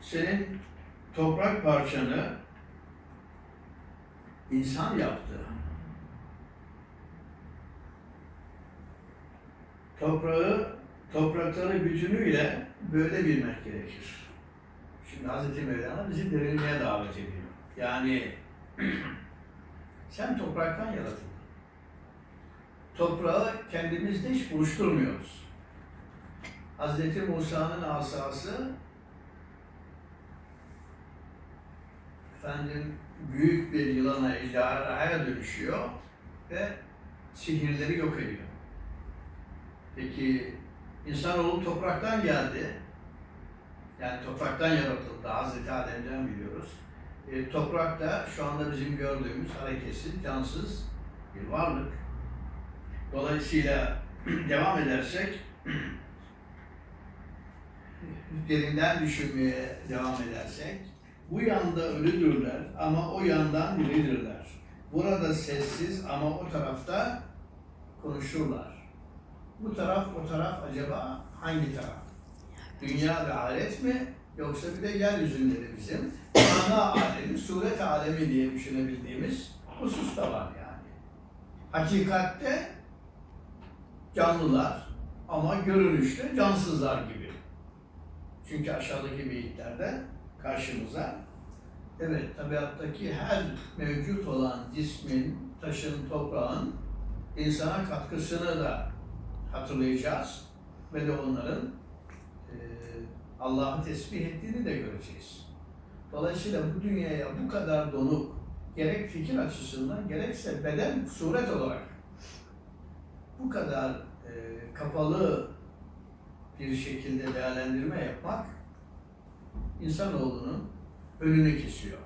senin toprak parçanı insan yaptı. Toprağı, toprakları bütünüyle böyle bilmek gerekir. Şimdi Hazreti Mevlana bizi derinliğe davet ediyor. Yani sen topraktan yaratıldın. Toprağı kendimizde hiç buluşturmuyoruz. Hazreti Musa'nın asası efendim büyük bir yılana, ejderhaya dönüşüyor ve sihirleri yok ediyor. Peki insanoğlu topraktan geldi. Yani topraktan yaratıldı. Hazreti Adem'den biliyoruz. E, toprak da şu anda bizim gördüğümüz hareketsiz, cansız bir varlık. Dolayısıyla devam edersek derinden düşünmeye devam edersek bu yanda ölüdürler ama o yandan diridirler. Burada sessiz ama o tarafta konuşurlar. Bu taraf o taraf acaba hangi taraf? Dünya ve ahiret mi? Yoksa bir de yeryüzünde de bizim ana alemi, suret alemi diye düşünebildiğimiz husus da var yani. Hakikatte canlılar ama görünüşte cansızlar gibi. Çünkü aşağıdaki beyitlerde karşımıza evet tabiattaki her mevcut olan cismin, taşın, toprağın insana katkısını da hatırlayacağız ve de onların e, Allah'ı tesbih ettiğini de göreceğiz. Dolayısıyla bu dünyaya bu kadar donuk gerek fikir açısından gerekse beden suret olarak bu kadar e, kapalı bir şekilde değerlendirme yapmak insanoğlunun önünü kesiyor.